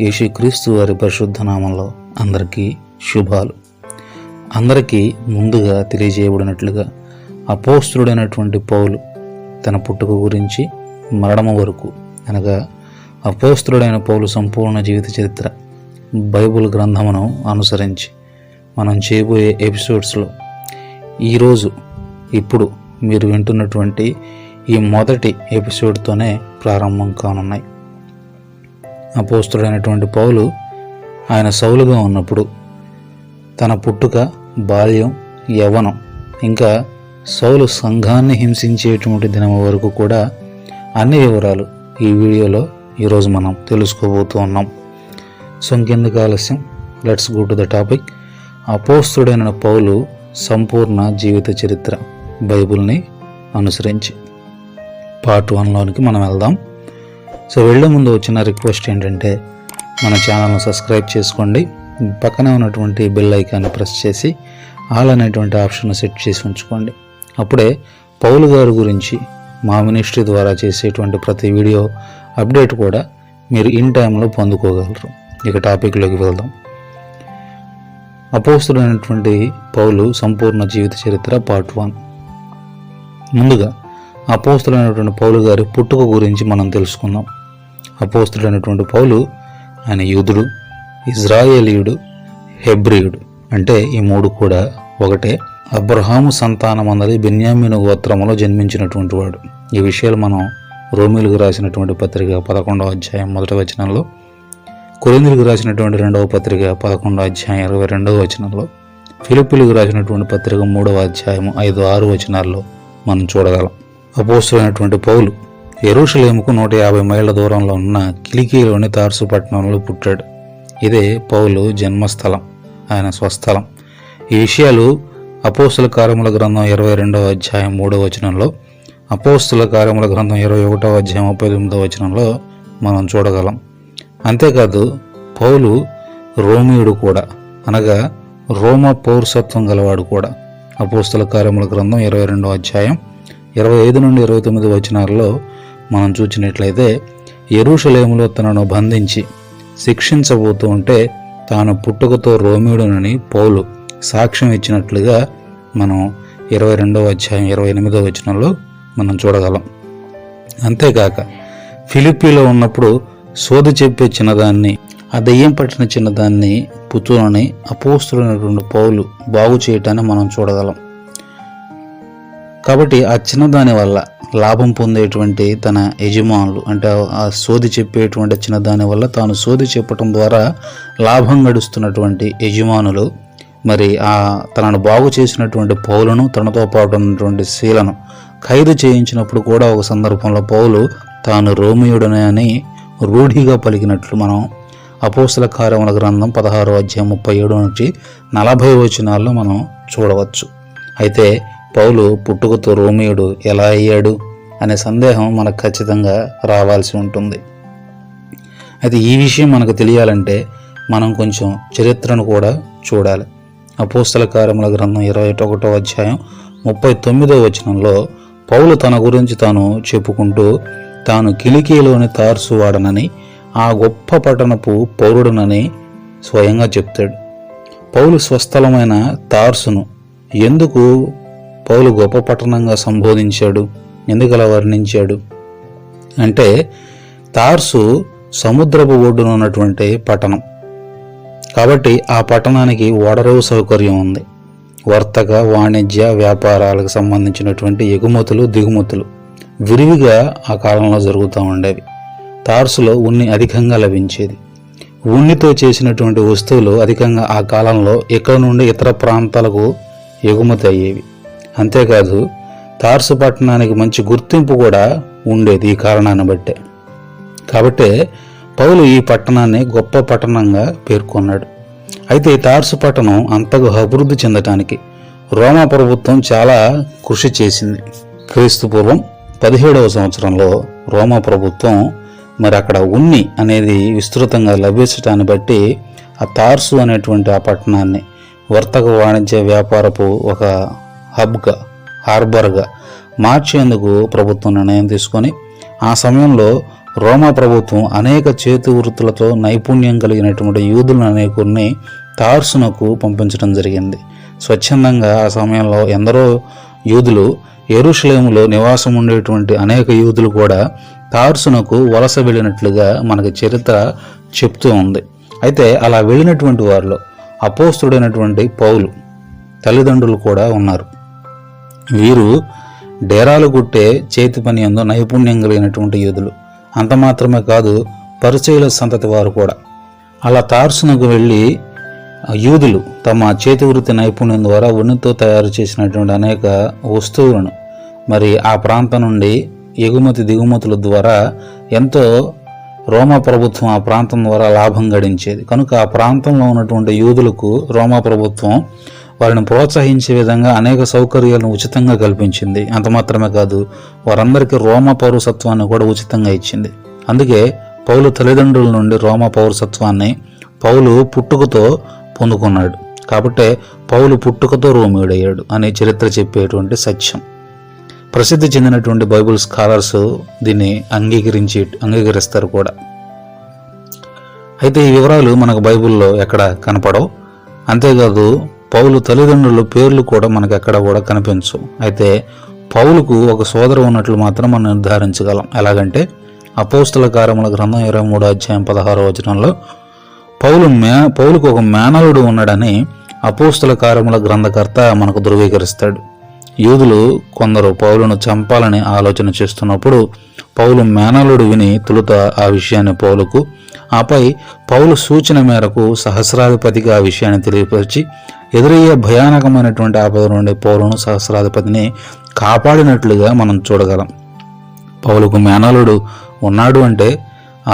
యేసుక్రీస్తు వారి పరిశుద్ధ నామంలో అందరికీ శుభాలు. అందరికీ ముందుగా తెలియజేయబడినట్లుగా అపోస్తుడైనటువంటి పౌలు తన పుట్టుక గురించి మరణము వరకు అనగా అపోస్తుడైన పౌలు సంపూర్ణ జీవిత చరిత్ర బైబిల్ గ్రంథమును అనుసరించి మనం చేయబోయే ఎపిసోడ్స్లో ఈరోజు ఇప్పుడు మీరు వింటున్నటువంటి ఈ మొదటి ఎపిసోడ్తోనే ప్రారంభం కానున్నాయి. అపోస్తుడైనటువంటి పౌలు ఆయన సౌలుగా ఉన్నప్పుడు తన పుట్టుక బాల్యం యవ్వనం ఇంకా సౌలు సంఘాన్ని హింసించేటువంటి దినం వరకు కూడా అన్ని వివరాలు ఈ వీడియోలో ఈరోజు మనం తెలుసుకోబోతూ ఉన్నాం. సో ఇంకెందుకు ఆలస్యం. Let's go to the topic అపోస్తుడైన పౌలు సంపూర్ణ జీవిత చరిత్ర. బైబుల్ని అనుసరించి పార్ట్ వన్లోనికి మనం వెళ్దాం. సో వెళ్ళే ముందు వచ్చిన రిక్వెస్ట్ ఏంటంటే మన ఛానల్ను సబ్స్క్రైబ్ చేసుకోండి. పక్కనే ఉన్నటువంటి బెల్ ఐకాన్ని ప్రెస్ చేసి ఆల్ అనేటువంటి ఆప్షన్ సెట్ చేసి ఉంచుకోండి. అప్పుడే పౌలు గారి గురించి మా మినిస్ట్రీ ద్వారా చేసేటువంటి ప్రతి వీడియో అప్డేట్ కూడా మీరు ఇన్ టైంలో పొందుకోగలరు. ఇక టాపిక్లోకి వెళ్దాం. అపోస్తుడైనటువంటి పౌలు సంపూర్ణ జీవిత చరిత్ర పార్ట్ వన్ ముందుగా అపోస్తుడైనటువంటి పౌలు గారి పుట్టుక గురించి మనం తెలుసుకుందాం. అపోస్తుడైనటువంటి పౌలు ఆయన యూదుడు ఇజ్రాయేలీయుడు హెబ్రియుడు. అంటే ఈ మూడు కూడా ఒకటే. అబ్రహాము సంతానం అన్నది బెన్యామిను గోత్రములో జన్మించినటువంటి వాడు. ఈ విషయాలు మనం రోమిలకు రాసినటువంటి పత్రిక పదకొండవ అధ్యాయం మొదటి వచనంలో కొరిందులకు రాసినటువంటి రెండవ పత్రిక పదకొండవ అధ్యాయం ఇరవై రెండవ వచనంలో ఫిలిపిలకు రాసినటువంటి పత్రిక మూడవ అధ్యాయం ఐదు ఆరు వచనాల్లో మనం చూడగలం. అపోస్తులైనటువంటి పౌలు ఎరుషలేముకు నూట యాభై మైళ్ళ దూరంలో ఉన్న కిలికీలోని తార్సు పట్టణంలో పుట్టాడు. ఇదే పౌలు జన్మస్థలం ఆయన స్వస్థలం. ఈ విషయాలు అపోస్తుల కార్యముల గ్రంథం ఇరవై రెండవ అధ్యాయం మూడవ వచనంలో అపోస్తుల కార్యముల గ్రంథం ఇరవై ఒకటవ అధ్యాయం ముప్పై తొమ్మిదవ వచనంలో మనం చూడగలం. అంతేకాదు పౌలు రోమియుడు కూడా అనగా రోమ పౌరసత్వం గలవాడు కూడా. అపోస్తుల కార్యముల గ్రంథం ఇరవై రెండవ అధ్యాయం ఇరవై ఐదు నుండి ఇరవై తొమ్మిది వచనాల్లో మనం చూసినట్లయితే ఎరుషలేములో తనను బంధించి శిక్షించబోతూ ఉంటే తాను పుట్టుకతో రోమిడునని పౌలు సాక్ష్యం ఇచ్చినట్లుగా మనం ఇరవై రెండవ అధ్యాయం ఇరవై ఎనిమిదవ వచనంలో మనం చూడగలం. అంతేకాక ఫిలిప్పీలో ఉన్నప్పుడు సోది చెప్పే చిన్నదాన్ని ఆ దెయ్యం పట్టిన చిన్నదాన్ని పుత్రులని అపోస్తులైనటువంటి పౌలు బాగు చేయటాన్ని మనం చూడగలం. కాబట్టి ఆ చిన్నదాని వల్ల లాభం పొందేటువంటి తన యజమానులు అంటే ఆ సోది చెప్పేటువంటి చిన్నదాని వల్ల తాను సోది చెప్పటం ద్వారా లాభం గడుస్తున్నటువంటి యజమానులు మరి ఆ తనను బాగు చేసినటువంటి పౌలను తనతో పాటు ఉన్నటువంటి శీలను ఖైదు చేయించినప్పుడు కూడా ఒక సందర్భంలో పౌలు తాను రోమియుడనే అని రూఢిగా పలికినట్లు మనం అపోసల కార్యముల గ్రంథం పదహారో అధ్యాయం ముప్పై ఏడు నుంచి నలభై వచనాల్లో మనం చూడవచ్చు. అయితే పౌలు పుట్టుకతో రోమియుడు ఎలా అయ్యాడు అనే సందేహం మనకు ఖచ్చితంగా రావాల్సి ఉంటుంది. అయితే ఈ విషయం మనకు తెలియాలంటే మనం కొంచెం చరిత్రను కూడా చూడాలి. అపోస్తల కార్యముల గ్రంథం ఇరవై ఒకటో అధ్యాయం ముప్పై తొమ్మిదో వచనంలో పౌలు తన గురించి తాను చెప్పుకుంటూ తాను కిలికీలోని తార్సు వాడనని ఆ గొప్ప పట్టణపు పౌరుడనని స్వయంగా చెప్తాడు. పౌలు స్వస్థలమైన తార్సును ఎందుకు పౌలు గొప్ప పట్టణంగా సంబోధించాడు ఎందుకలా వర్ణించాడు? అంటే తార్సు సముద్రపు ఒడ్డున ఉన్నటువంటి పట్టణం. కాబట్టి ఆ పట్టణానికి ఓడరేవు సౌకర్యం ఉంది. వర్తక వాణిజ్య వ్యాపారాలకు సంబంధించినటువంటి ఎగుమతులు దిగుమతులు విరివిగా ఆ కాలంలో జరుగుతూ ఉండేవి. తార్సులో ఉన్ని అధికంగా లభించేది. ఉన్నితో చేసినటువంటి వస్తువులు అధికంగా ఆ కాలంలో ఇక్కడ నుండి ఇతర ప్రాంతాలకు ఎగుమతి అయ్యేవి. అంతేకాదు తార్సు పట్టణానికి మంచి గుర్తింపు కూడా ఉండేది ఈ కారణాన్ని బట్టే. కాబట్టే పౌలు ఈ పట్టణాన్ని గొప్ప పట్టణంగా పేర్కొన్నాడు. అయితే ఈ తార్సు పట్టణం అంతగా అభివృద్ధి చెందటానికి రోమా ప్రభుత్వం చాలా కృషి చేసింది. క్రీస్తు పూర్వం పదిహేడవ సంవత్సరంలో రోమా ప్రభుత్వం మరి అక్కడ ఉన్ని అనేది విస్తృతంగా లభించటాన్ని బట్టి ఆ తార్సు అనేటువంటి ఆ పట్టణాన్ని వర్తక వాణిజ్య వ్యాపారపు ఒక హబ్గా హార్బర్గా మార్చేందుకు ప్రభుత్వం నిర్ణయం తీసుకొని ఆ సమయంలో రోమా ప్రభుత్వం అనేక చేతి వృత్తులతో నైపుణ్యం కలిగినటువంటి యూదులను అనేకుల్ని తార్సునకు పంపించడం జరిగింది. స్వచ్ఛందంగా ఆ సమయంలో ఎందరో యూదులు ఎరుషలేములో నివాసం ఉండేటువంటి అనేక యూదులు కూడా తార్సునకు వలస వెళ్ళినట్లుగా మనకి చరిత్ర చెప్తూ ఉంది. అయితే అలా వెళ్ళినటువంటి వారిలో అపోస్తుడైనటువంటి పౌలు తల్లిదండ్రులు కూడా ఉన్నారు. వీరు డేరాలు కుట్టే చేతి పని ఎందు నైపుణ్యం కలిగినటువంటి యూదులు అంత మాత్రమే కాదు పరిచయుల సంతతి వారు కూడా. అలా తార్సునకు వెళ్ళి యూదులు తమ చేతి వృత్తి నైపుణ్యం ద్వారా ఉన్నితో తయారు చేసినటువంటి అనేక వస్తువులను మరి ఆ ప్రాంతం నుండి ఎగుమతి దిగుమతుల ద్వారా ఎంతో రోమా ప్రభుత్వం ఆ ప్రాంతం ద్వారా లాభం గడించేది. కనుక ఆ ప్రాంతంలో ఉన్నటువంటి యూదులకు రోమా ప్రభుత్వం వారిని ప్రోత్సహించే విధంగా అనేక సౌకర్యాలను ఉచితంగా కల్పించింది. అంత మాత్రమే కాదు వారందరికీ రోమా పౌరసత్వాన్ని కూడా ఉచితంగా ఇచ్చింది. అందుకే పౌలు తల్లిదండ్రుల నుండి రోమా పౌరసత్వాన్ని పౌలు పుట్టుకతో పొందుకున్నాడు. కాబట్టే పౌలు పుట్టుకతో రోమియుడయ్యాడు అనే చరిత్ర చెప్పేటువంటి సత్యం. ప్రసిద్ధి చెందినటువంటి బైబుల్ స్కాలర్స్ దీన్ని అంగీకరించి అంగీకరిస్తారు కూడా. అయితే ఈ వివరాలు మనకు బైబిల్లో ఎక్కడ కనపడవు. అంతేకాదు పౌలు తల్లిదండ్రుల పేర్లు కూడా మనకు ఎక్కడ కూడా కనిపించవు. అయితే పౌలుకు ఒక సోదరు ఉన్నట్లు మాత్రం మనం నిర్ధారించగలం. ఎలాగంటే అపోస్తుల కారముల గ్రంథం ఇరవై మూడో అధ్యాయం పదహారో వచనంలో పౌలు మే పౌలుకు ఒక మేనలుడు ఉన్నాడని అపోస్తుల కారముల గ్రంథకర్త మనకు ధృవీకరిస్తాడు. యూదులు కొందరు పౌలను చంపాలని ఆలోచన చేస్తున్నప్పుడు పౌలు మేనలుడు విని తొలుత ఆ విషయాన్ని పౌలుకు ఆపై పౌలు సూచన మేరకు సహస్రాధిపతిగా ఆ విషయాన్ని తెలియపరిచి ఎదురయ్యే భయానకమైనటువంటి ఆపద నుండి పౌలను సహస్రాధిపతిని కాపాడినట్లుగా మనం చూడగలం. పౌలుకు మేనలుడు ఉన్నాడు అంటే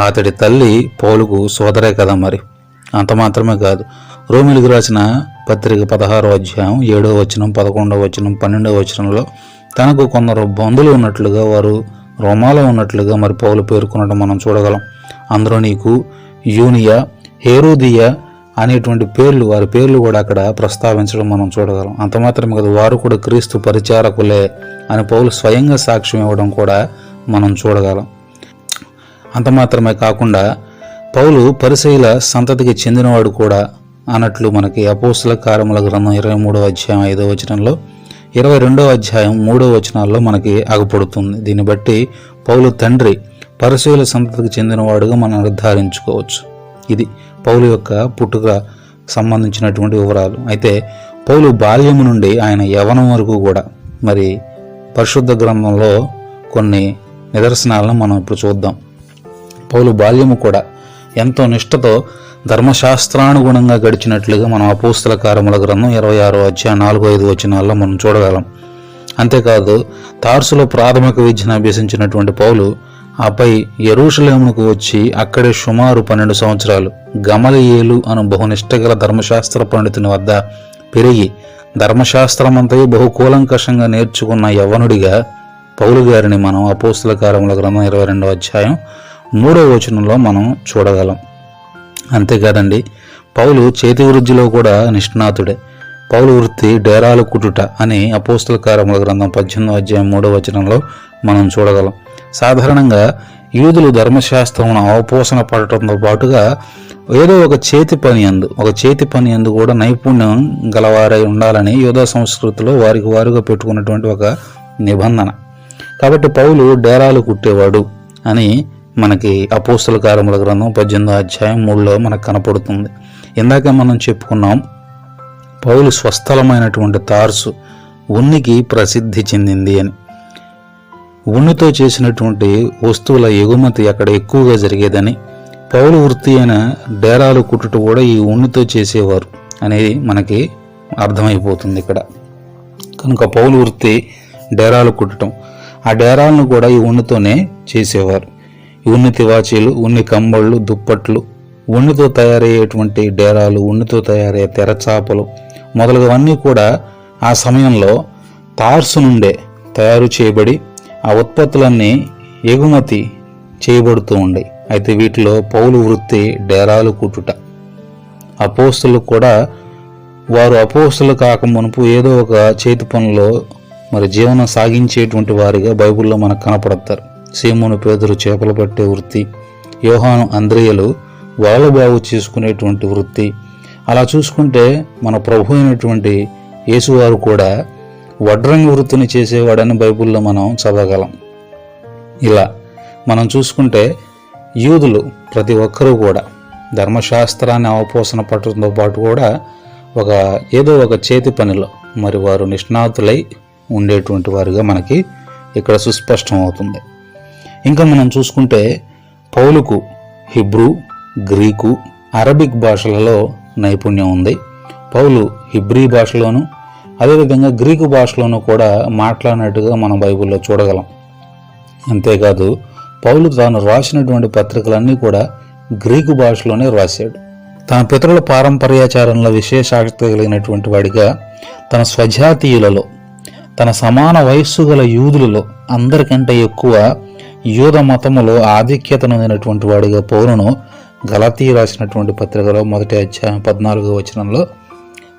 అతడి తల్లి పౌలుకు సోదరే కదా మరి. అంత మాత్రమే కాదు. రోమిలికి రాసిన పత్రిక పదహారో అధ్యాయం ఏడో వచనం పదకొండవ వచనం పన్నెండవ వచనంలో తనకు కొందరు బంధువులు ఉన్నట్లుగా వారు రోమాలో ఉన్నట్లుగా మరి పౌలు పేర్కొనడం మనం చూడగలం. అందులో నీకు యూనియా హేరోదియా అనేటువంటి పేర్లు వారి పేర్లు కూడా అక్కడ ప్రస్తావించడం మనం చూడగలం. అంత మాత్రమే కాదు వారు కూడా క్రీస్తు పరిచారకులే అని పౌలు స్వయంగా సాక్ష్యం ఇవ్వడం కూడా మనం చూడగలం. అంత మాత్రమే కాకుండా పౌలు పరిశైల సంతతికి చెందినవాడు కూడా అన్నట్లు మనకి అపోస్తుల కార్యముల గ్రంథం ఇరవై మూడో అధ్యాయం ఐదో వచనంలో ఇరవై రెండో అధ్యాయం మూడో వచనాల్లో మనకి అగపడుతుంది దీన్ని బట్టి పౌలు తండ్రి పరిశీల సంతతికి చెందినవాడుగా మనం నిర్ధారించుకోవచ్చు. ఇది పౌలు యొక్క పుట్టుక సంబంధించినటువంటి వివరాలు. అయితే పౌలు బాల్యము నుండి ఆయన యవనం వరకు కూడా మరి పరిశుద్ధ గ్రంథంలో కొన్ని నిదర్శనాలను మనం ఇప్పుడు చూద్దాం. పౌలు బాల్యము కూడా ఎంతో నిష్ఠతో ధర్మశాస్త్రానుగుణంగా గడిచినట్లుగా మనం అపోస్తల కారముల గ్రంథం ఇరవై ఆరో అధ్యాయ నాలుగు ఐదు వచనాల్లో మనం చూడగలం. అంతేకాదు తార్సులో ప్రాథమిక విద్యను అభ్యసించినటువంటి పౌలు ఆపై ఎరూషలేమునకు వచ్చి అక్కడే సుమారు పన్నెండు సంవత్సరాలు గమలియేలు అను బహునిష్ట గల ధర్మశాస్త్ర పండితుని వద్ద పెరిగి ధర్మశాస్త్రమంతయు బహు కూలంకషంగా నేర్చుకున్న యవ్వనుడిగా పౌలు గారిని మనం అపోస్తుల కారముల గ్రంథం ఇరవై రెండవ అధ్యాయం మూడో వచనంలో మనం చూడగలం. అంతేకాదండి పౌలు చేతి వృద్ధిలో కూడా నిష్ణాతుడే. పౌలు వృత్తి డేరాలు కుటుట అని అపోస్తుల కారముల గ్రంథం పద్దెనిమిదో అధ్యాయం మూడో వచనంలో మనం చూడగలం. సాధారణంగా యూదులు ధర్మశాస్త్రమును అవపోసన పడటంతో పాటుగా ఏదో ఒక చేతి పని అందు ఒక చేతి పని అందు కూడా నైపుణ్యం గలవారై ఉండాలని యూదా సంస్కృతిలో వారికి వారుగా పెట్టుకున్నటువంటి ఒక నిబంధన. కాబట్టి పౌలు డేరాలు కుట్టేవాడు అని మనకి అపోస్తుల కారముల గ్రంథం పద్దెనిమిదో అధ్యాయం మూడులో మనకు కనపడుతుంది. ఇందాక మనం చెప్పుకున్నాం పౌలు స్వస్థలమైనటువంటి తార్సు ఉన్నికి ప్రసిద్ధి చెందింది అని. ఉన్నితో చేసినటువంటి వస్తువుల ఎగుమతి అక్కడ ఎక్కువగా జరిగేదని పౌలు వృత్తి అయిన డేరాలు కుట్టుట కూడా ఈ ఉన్నితో చేసేవారు అనేది మనకి అర్థమైపోతుంది ఇక్కడ. కనుక పౌలు వృత్తి డేరాలు కుట్టడం ఆ డేరాలను కూడా ఈ ఉన్నితోనే చేసేవారు. ఉన్ని తివాచీలు ఉన్ని కంబళ్ళు దుప్పట్లు ఉన్నితో తయారయ్యేటువంటి డేరాలు ఉన్నితో తయారయ్యే తెరచాపలు మొదలగువన్నీ కూడా ఆ సమయంలో తార్సు నుండే తయారు చేయబడి ఆ ఉత్పత్తులన్నీ ఎగుమతి చేయబడుతూ ఉండే అయితే వీటిలో పౌలు వృత్తి డేరాలు కుట్టుట అపోస్తులు కూడా వారు అపోస్తులు కాక మునుపు ఏదో ఒక చేతి పనిలో మరి జీవనం సాగించేటువంటి వారిగా బైబిల్లో మనకు కనపడతారు. సీమోను పేదరు చేపలు పట్టే వృత్తి యోహాను అంద్రియలు వాళ్ళు బాగు చేసుకునేటువంటి వృత్తి. అలా చూసుకుంటే మన ప్రభు అయినటువంటి యేసువారు కూడా వడ్రంగి వృత్తిని చేసేవాడని బైబిల్లో మనం చదవగలం. ఇలా మనం చూసుకుంటే యూదులు ప్రతి ఒక్కరూ కూడా ధర్మశాస్త్రాన్ని అవపోసన పట్టడంతో పాటు కూడా ఒక ఏదో ఒక చేతి పనిలో మరి వారు నిష్ణాతులై ఉండేటువంటి వారుగా మనకి ఇక్కడ సుస్పష్టం అవుతుంది ఇంకా మనం చూసుకుంటే పౌలుకు హిబ్రూ గ్రీకు అరబిక్ భాషలలో నైపుణ్యం ఉంది. పౌలు హిబ్రీ భాషలోను అదేవిధంగా గ్రీకు భాషలోనూ కూడా మాట్లాడినట్టుగా మనం బైబిల్లో చూడగలం. అంతేకాదు పౌలు తాను రాసినటువంటి పత్రికలన్నీ కూడా గ్రీకు భాషలోనే రాశాడు. తన పితరుల పారంపర్యాచారంలో విశేష ఆసక్తి కలిగినటువంటి వాడిగా తన స్వజాతీయులలో తన సమాన వయస్సు గల యూదులలో అందరికంటే ఎక్కువ యూద మతములో ఆధిక్యతను అయినటువంటి వాడిగా పౌరును గలతీ రాసినటువంటి పత్రికలో మొదటి అధ్యాయం పద్నాలుగో వచనంలో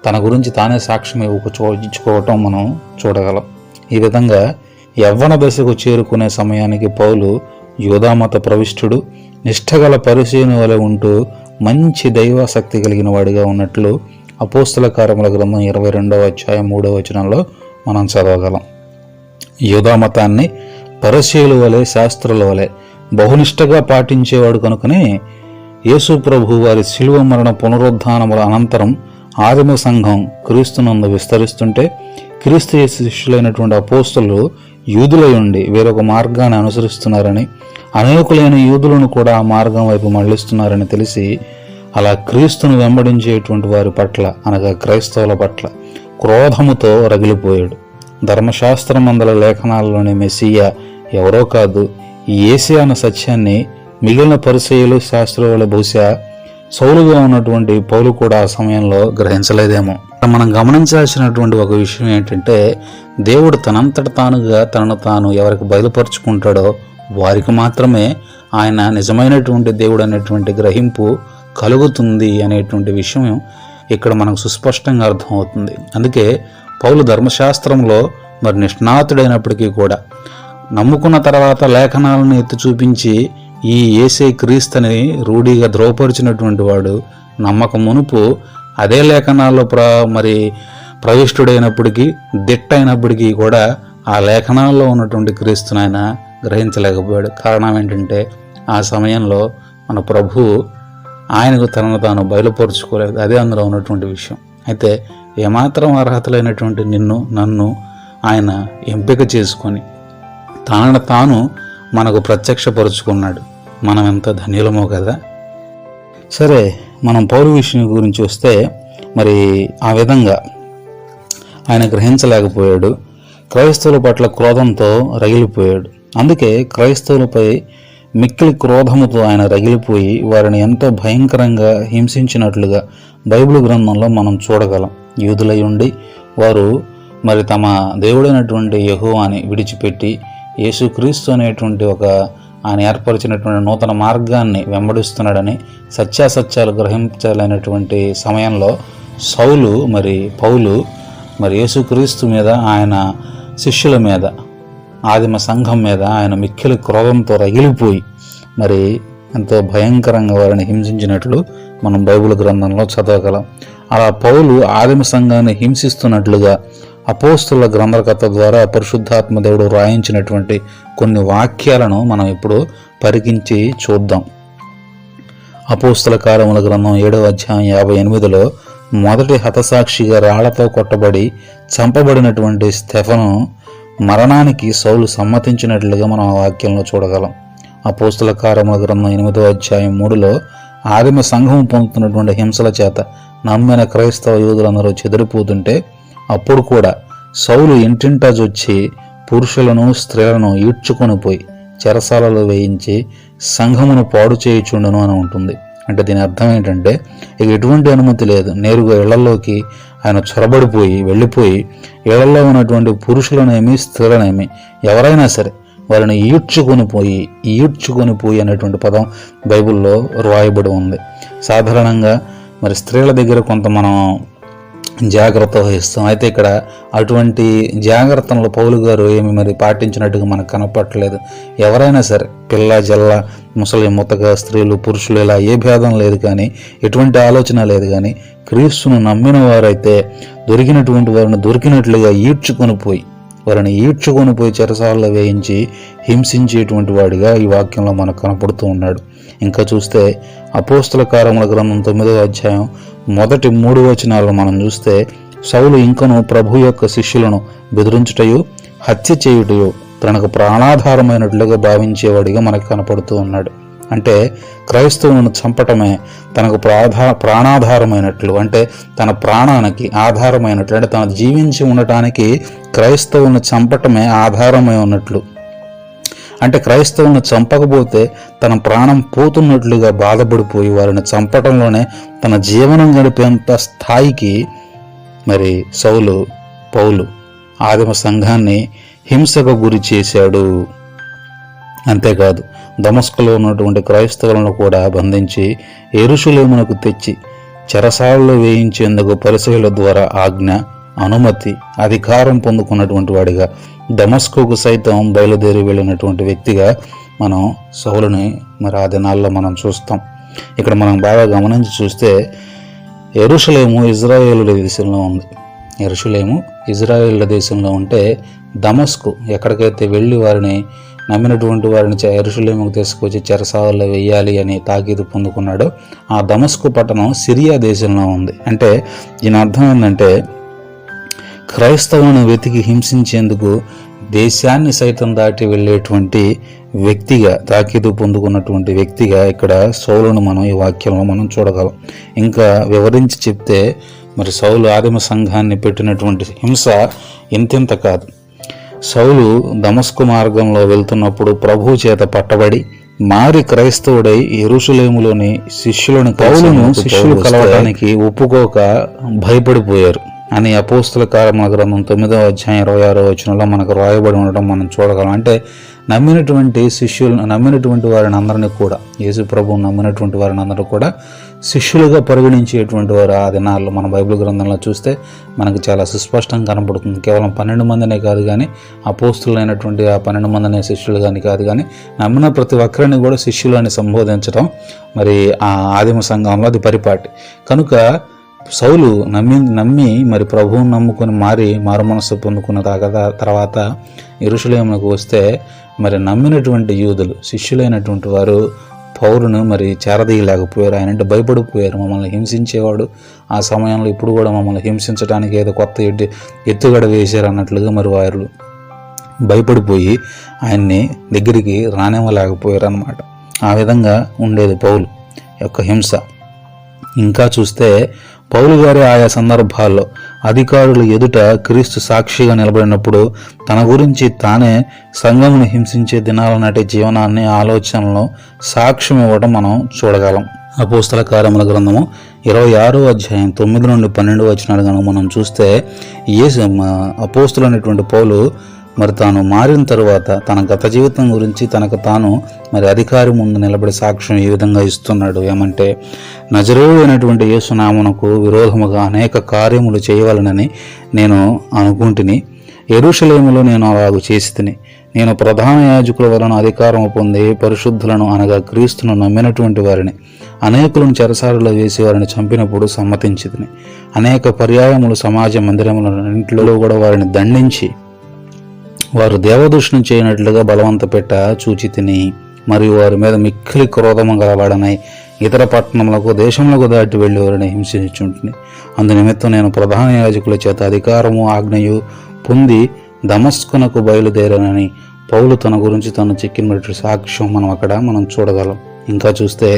తన గురించి తానే సాక్ష్యం ఇచ్చుకోవటం మనం చూడగలం. ఈ విధంగా యవ్వన దశకు చేరుకునే సమయానికి పౌలు యూదామత ప్రవిష్టుడు నిష్ఠగల పరిశీలన వలె ఉంటూ మంచి దైవాసక్తి కలిగిన వాడిగా ఉన్నట్లు అపోస్తుల కార్యముల గ్రంథం ఇరవై రెండవ అధ్యాయం మూడవ వచనంలో మనం చదవగలం. యూదామతాన్ని పరిశీల వలె శాస్త్రుల వలె బహునిష్టగా పాటించేవాడు కనుకనే యేసు ప్రభు వారి శిలువ మరణ పునరుద్ధానముల అనంతరం ఆదిమ సంఘం క్రీస్తునందు విస్తరిస్తుంటే క్రీస్తు యేసు శిష్యులైనటువంటి అపోస్తులు యూదులై ఉండి వేరొక మార్గాన్ని అనుసరిస్తున్నారని అనేకులైన యూదులను కూడా ఆ మార్గం వైపు మళ్ళిస్తున్నారని తెలిసి అలా క్రీస్తును వెంబడించేటువంటి వారి పట్ల అనగా క్రైస్తవుల పట్ల క్రోధముతో రగిలిపోయాడు. ధర్మశాస్త్రమందల లేఖనాలలోని మెస్సియా ఎవరో కాదు ఈ ఏసీ అన్న సత్యాన్ని మిగిలిన పరిచయలు శాస్త్రవేలు బహుశా సౌలుగా ఉన్నటువంటి పౌలు కూడా ఆ సమయంలో గ్రహించలేదేమో. మనం గమనించాల్సినటువంటి ఒక విషయం ఏంటంటే దేవుడు తనంతట తానుగా తనను తాను ఎవరికి బయలుపరుచుకుంటాడో వారికి మాత్రమే ఆయన నిజమైనటువంటి దేవుడు అనేటువంటి గ్రహింపు కలుగుతుంది అనేటువంటి విషయం ఇక్కడ మనకు సుస్పష్టంగా అర్థమవుతుంది. అందుకే పౌలు ధర్మశాస్త్రంలో మరి నిష్ణాతుడైనప్పటికీ కూడా నమ్ముకున్న తర్వాత లేఖనాలను ఎత్తి చూపించి ఈ ఏసే క్రీస్తుని రూఢీగా ద్రోవపరిచినటువంటి వాడు నమ్మక మునుపు అదే లేఖనాల్లో ప్ర మరి ప్రవిష్టుడైనప్పటికీ దిట్టైనప్పటికీ కూడా ఆ లేఖనాల్లో ఉన్నటువంటి క్రీస్తుని ఆయన గ్రహించలేకపోయాడు. కారణం ఏంటంటే ఆ సమయంలో మన ప్రభు ఆయనకు తనను తాను బయలుపరుచుకోలేదు. అదే అందులో ఉన్నటువంటి విషయం. అయితే ఏమాత్రం అర్హతలైనటువంటి నిన్ను నన్ను ఆయన ఎంపిక చేసుకొని తనను తాను మనకు ప్రత్యక్షపరుచుకున్నాడు. మనం ఎంత ధన్యులమో కదా? సరే మనం పౌరు విషయం గురించి వస్తే మరి ఆ విధంగా ఆయన గ్రహించలేకపోయాడు. క్రైస్తవుల పట్ల క్రోధంతో రగిలిపోయాడు. అందుకే క్రైస్తవులపై మిక్కిలి క్రోధముతో ఆయన రగిలిపోయి వారిని ఎంతో భయంకరంగా హింసించినట్లుగా బైబిల్ గ్రంథంలో మనం చూడగలం. యూదులై ఉండి వారు మరి తమ దేవుడైనటువంటి యహోవాని విడిచిపెట్టి యేసుక్రీస్తు అనేటువంటి ఒక ఆయన ఏర్పరిచినటువంటి నూతన మార్గాన్ని వెంబడిస్తున్నాడని సత్యాసత్యాలు గ్రహించాలనేటువంటి సమయంలో సౌలు మరి పౌలు మరి యేసుక్రీస్తు మీద ఆయన శిష్యుల మీద ఆదిమ సంఘం మీద ఆయన మిక్కిలి క్రోధంతో రగిలిపోయి మరి ఎంతో భయంకరంగా వారిని హింసించినట్లు మనం బైబిల్ గ్రంథంలో చదవగలం. అలా పౌలు ఆదిమ సంఘాన్ని హింసిస్తున్నట్లుగా అపోస్తుల గ్రంథకథ ద్వారా పరిశుద్ధాత్మ దేవుడు రాయించినటువంటి కొన్ని వాక్యాలను మనం ఇప్పుడు పరికించి చూద్దాం. అపోస్తుల కారముల గ్రంథం ఏడవ అధ్యాయం యాభై ఎనిమిదిలో మొదటి హతసాక్షిగా రాళ్ళతో కొట్టబడి చంపబడినటువంటి స్టెఫను మరణానికి సౌలు సమ్మతించినట్లుగా మనం ఆ వాక్యంలో చూడగలం. అపోస్తుల కారముల గ్రంథం ఎనిమిదో అధ్యాయం మూడులో ఆదిమ సంఘం పొందుతున్నటువంటి హింసల చేత నమ్మిన క్రైస్తవ యూదులందరూ చెదిరిపోతుంటే అప్పుడు కూడా సౌలు ఇంటింటాజొచ్చి పురుషులను స్త్రీలను ఈడ్చుకొని పోయి చెరసాలలో వేయించి సంఘమును పాడు చేయుచుండను అని ఉంటుంది. అంటే దీని అర్థం ఏంటంటే ఇక ఎటువంటి అనుమతి లేదు. నేరుగా ఇళ్ళలోకి ఆయన చొరబడిపోయి వెళ్ళిపోయి ఇళ్ళలో ఉన్నటువంటి పురుషులనేమి స్త్రీలనేమి ఎవరైనా సరే వారిని ఈడ్చుకొని పోయి ఈడ్చుకొని పోయి అనేటువంటి పదం బైబిల్లో రాయబడి ఉంది. సాధారణంగా మరి స్త్రీల దగ్గర కొంత మనం జాగ్రత్త వహిస్తాం. అయితే ఇక్కడ అటువంటి జాగ్రత్తలు పౌలు గారు ఏమి మరి పాటించినట్టుగా మనకు కనపట్టలేదు ఎవరైనా సరే పిల్ల జల్ల ముసలి ముతక స్త్రీలు పురుషులు ఇలా ఏ భేదం లేదు కానీ ఎటువంటి ఆలోచన లేదు కానీ క్రీస్తును నమ్మిన వారైతే దొరికినటువంటి వారిని దొరికినట్లుగా ఈడ్చుకొని పోయి వారిని ఈడ్చుకొని పోయి చెరసాలలో వేయించి హింసించేటువంటి వాడిగా ఈ వాక్యంలో మనకు కనపడుతూ ఉన్నాడు. ఇంకా చూస్తే అపోస్తుల కారముల గ్రంథం తొమ్మిదవ అధ్యాయం మొదటి మూడు వచనాలను మనం చూస్తే సౌలు ఇంకను ప్రభు యొక్క శిష్యులను బెదిరించుటయు హత్య చేయుటయు తనకు ప్రాణాధారమైనట్లుగా భావించేవాడిగా మనకు కనపడుతూ ఉన్నాడు. అంటే క్రైస్తవులను చంపటమే తనకు ప్రాధా ప్రాణాధారమైనట్లు అంటే తన ప్రాణానికి ఆధారమైనట్లు అంటే తను జీవించి ఉండటానికి క్రైస్తవులను చంపటమే ఆధారమై ఉన్నట్లు. అంటే క్రైస్తవులను చంపకపోతే తన ప్రాణం పోతున్నట్లుగా బాధపడిపోయి వారిని చంపటంలోనే తన జీవనం గడిపేంత స్థాయికి మరి సౌలు పౌలు ఆదిమ సంఘాన్ని హింసకు గురి చేశాడు. అంతేకాదు దమస్కులో ఉన్నటువంటి క్రైస్తవులను కూడా బంధించి ఎరుషులేమునకు తెచ్చి చెరసాలలో వేయించేందుకు పరిశీల ద్వారా ఆజ్ఞ అనుమతి అధికారం పొందుకున్నటువంటి వాడిగా దమస్కుకు సైతం బయలుదేరి వెళ్ళినటువంటి వ్యక్తిగా మనం సౌలుని మరి ఆ దినాల్లో మనం చూస్తాం. ఇక్కడ మనం బాగా గమనించి చూస్తే ఎరుషులేము ఇజ్రాయేలుల దేశంలో ఉంది. ఎరుషులేము ఇజ్రాయేళ్ళ దేశంలో ఉంటే దమస్కు ఎక్కడికైతే వెళ్ళి వారిని నమ్మినటువంటి వారిని ఎరుషులేముకు తీసుకొచ్చి చెరసాలలో వెయ్యాలి అని తాకీదు పొందుకున్నాడు. ఆ దమస్కు పట్టణం సిరియా దేశంలో ఉంది. అంటే దీని అర్థం ఏంటంటే క్రైస్తవులను వెతికి హింసించేందుకు దేశాన్ని సైతం దాటి వెళ్ళేటువంటి వ్యక్తిగా తాకీదు పొందుకున్నటువంటి వ్యక్తిగా ఇక్కడ సౌలును మనం ఈ వాక్యంలో మనం చూడగలం. ఇంకా వివరించి చెప్తే మరి సౌలు ఆదిమ సంఘాన్ని పెట్టినటువంటి హింస ఇంతింత కాదు. సౌలు దమస్కు మార్గంలో వెళ్తున్నప్పుడు ప్రభు చేత పట్టబడి మారి క్రైస్తవుడై ఎరుషులేములోని శిష్యులను పౌలును శిష్యులు కలవడానికి ఒప్పుకోక భయపడిపోయారు. అని అపోస్తుల కార్యముల గ్రంథం తొమ్మిదవ అధ్యాయం ఇరవై ఆరో వచనంలో మనకు రాయబడి ఉండడం మనం చూడగలం. అంటే నమ్మినటువంటి శిష్యులు నమ్మినటువంటి వారిని అందరినీ కూడా యేసు ప్రభు నమ్మినటువంటి వారిని అందరూ కూడా శిష్యులుగా పరిగణించేటువంటి వారు ఆ దినాల్లో మన బైబిల్ గ్రంథంలో చూస్తే మనకు చాలా సుస్పష్టంగా కనపడుతుంది. కేవలం పన్నెండు మందినే కాదు కానీ అపోస్తులైనటువంటి ఆ పన్నెండు మందినే శిష్యులు కానీ కాదు కానీ నమ్మిన ప్రతి ఒక్కరిని కూడా శిష్యులు అని సంబోధించడం మరి ఆ ఆదిమ సంఘంలో అది పరిపాటి. కనుక సౌలు నమ్మి నమ్మి మరి ప్రభువుని నమ్ముకొని మారి మారు మనస్సు పొందుకున్న తర్వాత ఇరుషులేమునకు వస్తే మరి నమ్మినటువంటి యూదులు శిష్యులైనటువంటి వారు పౌరును మరి చేరదీయలేకపోయారు. ఆయన అంటే భయపడిపోయారు. మమ్మల్ని హింసించేవాడు ఆ సమయంలో ఇప్పుడు కూడా మమ్మల్ని హింసించడానికి ఏదో కొత్త ఎడ్డి ఎత్తుగడ వేశారు అన్నట్లుగా మరి వారు భయపడిపోయి ఆయన్ని దగ్గరికి రానివ్వలేకపోయారు అనమాట ఆ విధంగా ఉండేది పౌలు యొక్క హింస. ఇంకా చూస్తే పౌలు గారి ఆయా సందర్భాల్లో అధికారుల ఎదుట క్రీస్తు సాక్షిగా నిలబడినప్పుడు తన గురించి తానే సంఘమును హింసించే దినాల నాటి జీవనాన్ని ఆలోచనలో సాక్ష్యం ఇవ్వడం మనం చూడగలం. అపోస్తల కార్యముల గ్రంథము ఇరవై ఆరో అధ్యాయం తొమ్మిది నుండి పన్నెండు వచ్చినాడు కనుక మనం చూస్తే ఏ అపోస్తులు అనేటువంటి పౌలు మరి తాను మారిన తరువాత తన గత జీవితం గురించి తనకు తాను మరి అధికారి ముందు నిలబడి సాక్ష్యం ఈ విధంగా ఇస్తున్నాడు. ఏమంటే నజరేయుడు అయినటువంటి యేసునామనకు విరోధముగా అనేక కార్యములు చేయవలనని నేను అనుకుంటుని ఎరుషలేములో నేను అలాగ చేసి తిని నేను ప్రధాన యాజకుల వలన అధికారం పొంది పరిశుద్ధులను అనగా క్రీస్తును నమ్మినటువంటి వారిని అనేకులను చెరసాలలో వేసి వారిని చంపినప్పుడు సమ్మతించింది అనేక పర్యాయములు సమాజ మందిరముల ఇంట్లో కూడా వారిని దండించి వారు దేవదూషణం చేయనట్లుగా బలవంత పెట్ట చూచి తిని మరియు వారి మీద మిక్కిలి క్రోధము గలవాడనై ఇతర పట్టణములకు దేశములకు దాటి వెళ్ళి వారిని హింసించుంటుంది అందునిమిత్తం నేను ప్రధాన యాజకుల చేత అధికారము ఆజ్ఞయు పొంది దమస్కునకు బయలుదేరానని పౌలు తన గురించి తను చెక్కినటువంటి సాక్ష్యం మనం అక్కడ మనం చూడగలం. ఇంకా చూస్తే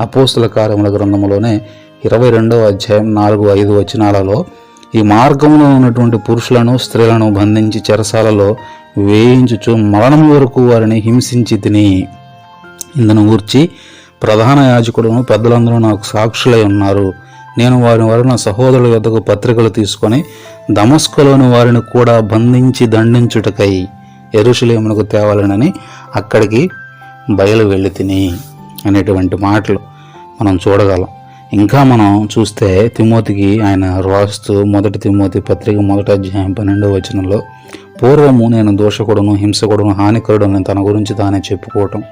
అపోస్తుల కార్యముల గ్రంథములోనే ఇరవై రెండవ అధ్యాయం నాలుగు ఐదు వచనాలలో ఈ మార్గంలో ఉన్నటువంటి పురుషులను స్త్రీలను బంధించి చెరసాలలో వేయించుచు మరణం వరకు వారిని హింసించి తిని ఇందును గూర్చి ప్రధాన యాజకుడును పెద్దలందరూ నాకు సాక్షులై ఉన్నారు. నేను వారి వలన సహోదరుల యొద్దకు పత్రికలు తీసుకొని దమస్కులోని వారిని కూడా బంధించి దండించుటకై ఎరుషులేమునకు తేవాలనని అక్కడికి బయలు వెళ్ళి తిని అనేటువంటి మాటలు మనం చూడగలం. ఇంకా మనం చూస్తే తిమోతికి ఆయన రాస్తూ మొదటి తిమోతి పత్రిక మొదటి అధ్యాయం పన్నెండవ వచనంలో పూర్వము నేను దోషకుడును హింసకుడును హానికరుడని తన గురించి తానే చెప్పుకోవటం.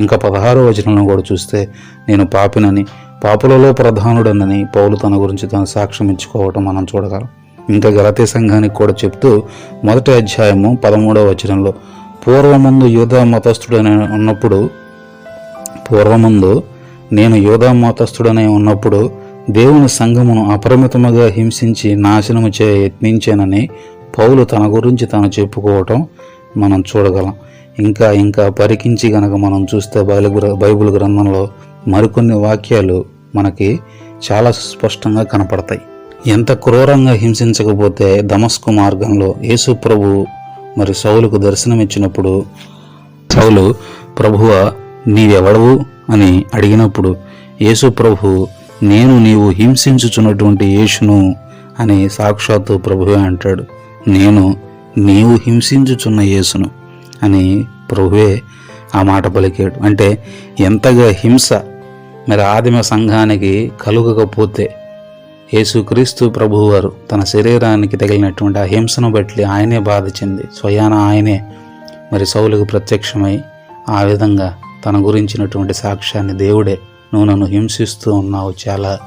ఇంకా పదహారో వచనంలో కూడా చూస్తే నేను పాపినని పాపులలో ప్రధానుడనని పౌలు తన గురించి తన సాక్ష్యం ఇచ్చుకోవటం మనం చూడగలం. ఇంకా గలతీ సంఘానికి కూడా చెప్తూ మొదటి అధ్యాయము పదమూడవ వచనంలో పూర్వముందు యూదా మతస్థుడని ఉన్నప్పుడు పూర్వముందు నేను యూదా మతస్థుడనే ఉన్నప్పుడు దేవుని సంఘమును అపరిమితముగా హింసించి నాశనము చే యత్నించానని పౌలు తన గురించి తాను చెప్పుకోవటం మనం చూడగలం. ఇంకా ఇంకా పరికించి గనక మనం చూస్తే బైబిల్ బైబిల్ గ్రంథంలో మరికొన్ని వాక్యాలు మనకి చాలా స్పష్టంగా కనపడతాయి. ఎంత క్రూరంగా హింసించకపోతే దమస్కు మార్గంలో యేసు ప్రభు మరి సౌలుకు దర్శనమిచ్చినప్పుడు సౌలు ప్రభువ నీవెవడవు? అని అడిగినప్పుడు యేసు ప్రభు నేను నీవు హింసించుచున్నటువంటి యేసును అని సాక్షాత్తు ప్రభువే అంటాడు. నేను నీవు హింసించుచున్న యేసును అని ప్రభువే ఆ మాట పలికాడు. అంటే ఎంతగా హింస మరి ఆదిమ సంఘానికి కలుగకపోతే యేసుక్రీస్తు ప్రభువారు తన శరీరానికి తగిలినటువంటి ఆ హింసను బట్టి ఆయనే బాధ చెంది స్వయాన ఆయనే మరి సౌలుకు ప్రత్యక్షమై ఆ విధంగా తన గురించినటువంటి సాక్ష్యాన్ని దేవుడే నువ్వు నన్ను హింసిస్తూ ఉన్నావు చాలా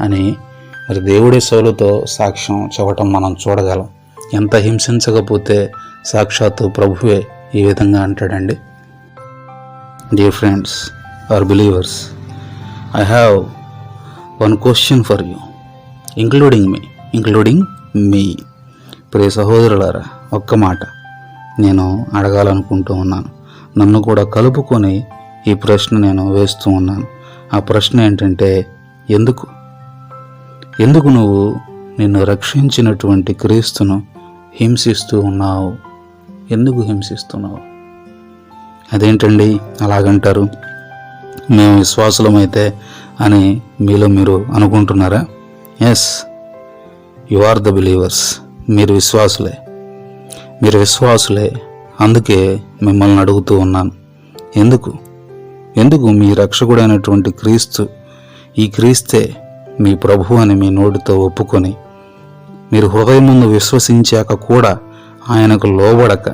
అని మరి దేవుడే సౌలుతో సాక్ష్యం చెప్పటం మనం చూడగలం. ఎంత హింసించకపోతే సాక్షాత్తు ప్రభువే ఈ విధంగా అంటాడండి. Dear friends or believers I have one question for you including me including మీ ప్రియ సహోదరులారా ఒక్క మాట నేను అడగాలనుకుంటూ ఉన్నాను. నన్ను కూడా కలుపుకొని ఈ ప్రశ్న నేను వేస్తూ ఉన్నాను. ఆ ప్రశ్న ఏంటంటే ఎందుకు? ఎందుకు నువ్వు నిన్ను రక్షించినటువంటి క్రీస్తును హింసిస్తూ ఉన్నావు? ఎందుకు హింసిస్తున్నావు? అదేంటండి అలాగంటారు? మేము విశ్వాసులమైతే అని మీలో మీరు అనుకుంటున్నారా? Yes you are the believers మీరు విశ్వాసులే. మీరు విశ్వాసులే. అందుకే మిమ్మల్ని అడుగుతూ ఉన్నాను. ఎందుకు? ఎందుకు మీ రక్షకుడైనటువంటి క్రీస్తు? ఈ క్రీస్తే మీ ప్రభు అని మీ నోటితో ఒప్పుకొని మీరు హృదయం ముందు విశ్వసించాక కూడా ఆయనకు లోబడక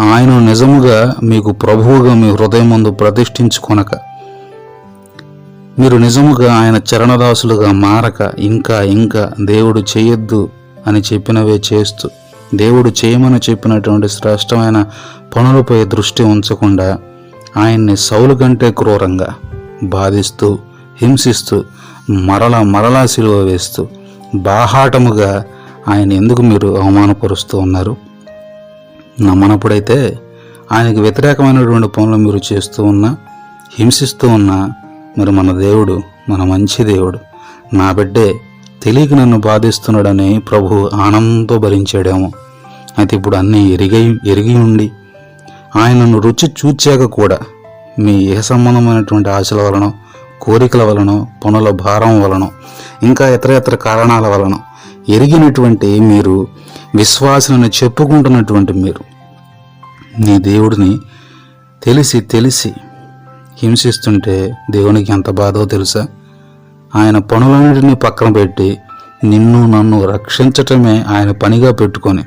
ఆయన నిజముగా మీకు ప్రభువుగా మీ హృదయం ముందు ప్రతిష్ఠించుకొనక. మీరు నిజముగా ఆయన చరణదాసులుగా మారక ఇంకా ఇంకా దేవుడు చేయొద్దు అని చెప్పినవే చేస్తూ దేవుడు చేయమని చెప్పినటువంటి శ్రేష్టమైన పనులపై దృష్టి ఉంచకుండా ఆయన్ని సౌలు కంటే క్రూరంగా బాధిస్తూ హింసిస్తూ మరల మరలా సిలువ వేస్తూ బాహాటముగా ఆయన ఎందుకు మీరు అవమానపరుస్తూ ఉన్నారు? నమ్మనప్పుడైతే ఆయనకు వ్యతిరేకమైనటువంటి పనులు మీరు చేస్తూ ఉన్నా హింసిస్తూ ఉన్నా మరి మన దేవుడు మన మంచి దేవుడు. నా బిడ్డే తెలియక నన్ను బాధిస్తున్నాడని ప్రభు ఆనందంతో భరించాడేమో. అయితే ఇప్పుడు అన్నీ ఎరిగై ఎరిగి ఉండి ఆయనను రుచి చూచాక కూడా మీ ఏ సంబంధమైనటువంటి ఆశల వలన కోరికల వలన పనుల భారం వలన ఇంకా ఇతర ఇతర కారణాల వలన ఎరిగినటువంటి మీరు విశ్వాసనని చెప్పుకుంటున్నటువంటి మీరు. నీ దేవుడిని తెలిసి తెలిసి హింసిస్తుంటే దేవునికి ఎంత బాధో తెలుసా? ఆయన పనులన్నిటిని పక్కన పెట్టి నిన్ను నన్ను రక్షించటమే ఆయన పనిగా పెట్టుకొని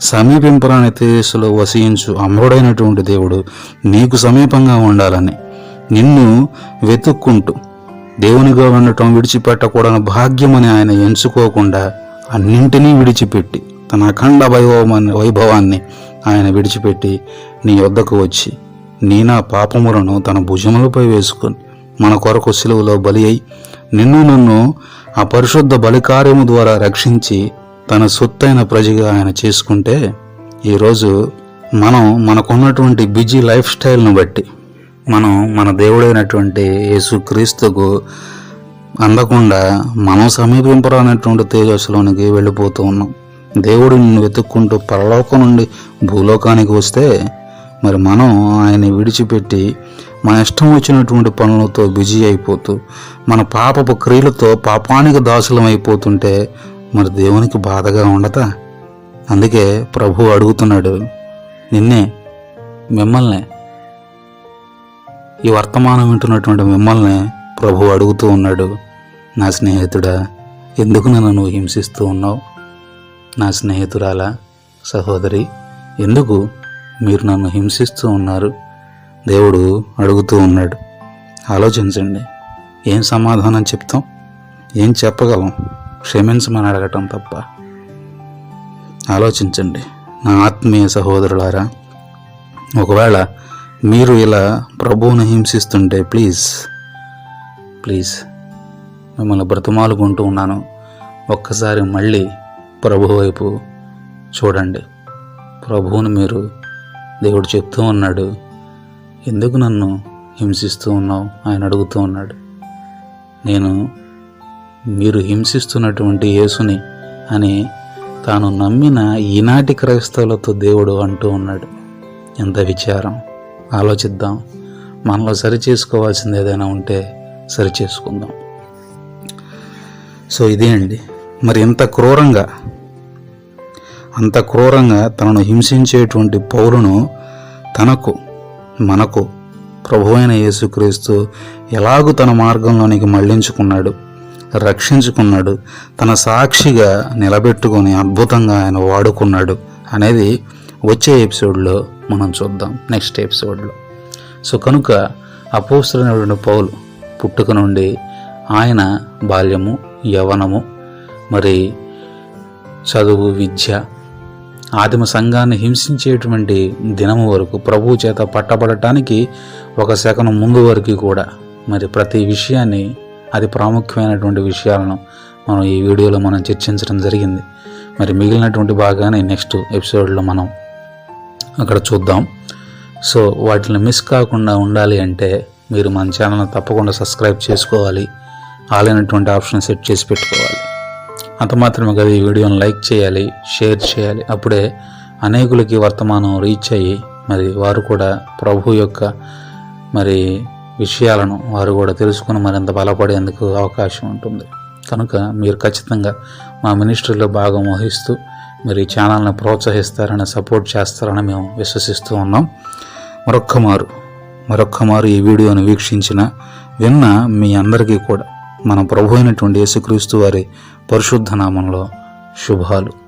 సమీపింపరాని తేజస్సులో వసించు అమరుడైనటువంటి దేవుడు నీకు సమీపంగా ఉండాలని నిన్ను వెతుక్కుంటూ దేవునిగా ఉండటం విడిచిపెట్టకూడని భాగ్యమని ఆయన ఎంచుకోకుండా అన్నింటినీ విడిచిపెట్టి తన అఖండ వైభవమాన్ని వైభవాన్ని ఆయన విడిచిపెట్టి నీ వద్దకు వచ్చి నీ నా పాపములను తన భుజములపై వేసుకొని మన కొరకు సిలువలో బలి అయి నిన్ను నన్ను ఆ పరిశుద్ధ బలికార్యము ద్వారా రక్షించి తన సొత్తైన ప్రజగా ఆయన చేసుకుంటే ఈరోజు మనం మనకున్నటువంటి బిజీ లైఫ్ స్టైల్ను బట్టి మనం మన దేవుడైనటువంటి యేసుక్రీస్తుకు అందకుండా మనం సమీపింపరానటువంటి తేజస్సులోనికి వెళ్ళిపోతూ ఉన్నాం. దేవుడు నిన్ను వెతుక్కుంటూ పరలోకం నుండి భూలోకానికి వస్తే మరి మనం ఆయన విడిచిపెట్టి మన ఇష్టం వచ్చినటువంటి పనులతో బిజీ అయిపోతూ మన పాపపు క్రియలతో పాపానికి దాసులం అయిపోతుంటే మరి దేవునికి బాధగా ఉండదా? అందుకే ప్రభు అడుగుతున్నాడు నిన్నే మిమ్మల్ని ఈ వర్తమానం వింటున్నటువంటి మిమ్మల్ని ప్రభు అడుగుతూ ఉన్నాడు. నా స్నేహితుడా ఎందుకు నన్ను నువ్వు హింసిస్తూ ఉన్నావు? నా స్నేహితురాలా సహోదరి ఎందుకు మీరు నన్ను హింసిస్తూ ఉన్నారు? దేవుడు అడుగుతూ ఉన్నాడు. ఆలోచించండి. ఏం సమాధానం చెప్తాం? ఏం చెప్పగలం? క్షమించమని అడగటం తప్ప. ఆలోచించండి. నా ఆత్మీయ సహోదరులారా ఒకవేళ మీరు ఇలా ప్రభువును హింసిస్తుంటే ప్లీజ్ ప్లీజ్ మిమ్మల్ని బ్రతమాలుకుంటూ ఉన్నాను. ఒక్కసారి మళ్ళీ ప్రభు వైపు చూడండి. ప్రభువును మీరు దేవుడు చెప్తూ ఉన్నాడు. ఎందుకు నన్ను హింసిస్తూ ఉన్నావు? ఆయన అడుగుతూ ఉన్నాడు. నేను మీరు హింసిస్తున్నటువంటి యేసుని అని తాను నమ్మిన ఈనాటి క్రైస్తవులతో దేవుడు అంటూ ఉన్నాడు. ఎంత విచారం. ఆలోచిద్దాం. మనలో సరి చేసుకోవాల్సింది ఏదైనా ఉంటే సరి చేసుకుందాం. సో ఇదే అండి. మరి ఇంత క్రూరంగా అంత క్రూరంగా తనను హింసించేటువంటి పౌరును తనకు మనకు ప్రభువైన యేసుక్రీస్తు ఎలాగూ తన మార్గంలోనికి మళ్ళించుకున్నాడు రక్షించుకున్నాడు తన సాక్షిగా నిలబెట్టుకొని అద్భుతంగా ఆయన వాడుకున్నాడు అనేది వచ్చే ఎపిసోడ్లో మనం చూద్దాం నెక్స్ట్ ఎపిసోడ్లో. సో కనుక అపోస్తులైనటువంటి పౌలు పుట్టుక నుండి ఆయన బాల్యము యవనము మరి చదువు విద్య ఆదిమ సంఘాన్ని హింసించేటువంటి దినము వరకు ప్రభువు చేత పట్టబడటానికి ఒక సెకను ముందు వరకు కూడా మరి ప్రతి విషయాన్ని అది ప్రాముఖ్యమైనటువంటి విషయాలను మనం ఈ వీడియోలో మనం చర్చించడం జరిగింది. మరి మిగిలినటువంటి భాగాన్ని నెక్స్ట్ ఎపిసోడ్లో మనం అక్కడ చూద్దాం. సో వాటిని మిస్ కాకుండా ఉండాలి అంటే మీరు మన ఛానల్ని తప్పకుండా సబ్స్క్రైబ్ చేసుకోవాలి. ఆలైనటువంటి ఆప్షన్ సెట్ చేసి పెట్టుకోవాలి. అంత మాత్రమే కదా ఈ వీడియోని లైక్ చేయాలి షేర్ చేయాలి. అప్పుడే అనేకులకి వర్తమానం రీచ్ అయ్యి మరి వారు కూడా ప్రభు యొక్క మరి విషయాలను వారు కూడా తెలుసుకుని మరింత బలపడేందుకు అవకాశం ఉంటుంది. కనుక మీరు ఖచ్చితంగా మా మినిస్ట్రీలో భాగం వహిస్తూ మీరు ఈ ఛానల్ని ప్రోత్సహిస్తారని సపోర్ట్ చేస్తారని మేము విశ్వసిస్తూ ఉన్నాం. మరొక్క మారు మరొక్క మారు ఈ వీడియోను వీక్షించిన విన్న మీ అందరికీ కూడా మన ప్రభు అయినటువంటి యేసుక్రీస్తు వారి పరిశుద్ధ నామంలో శుభాలు.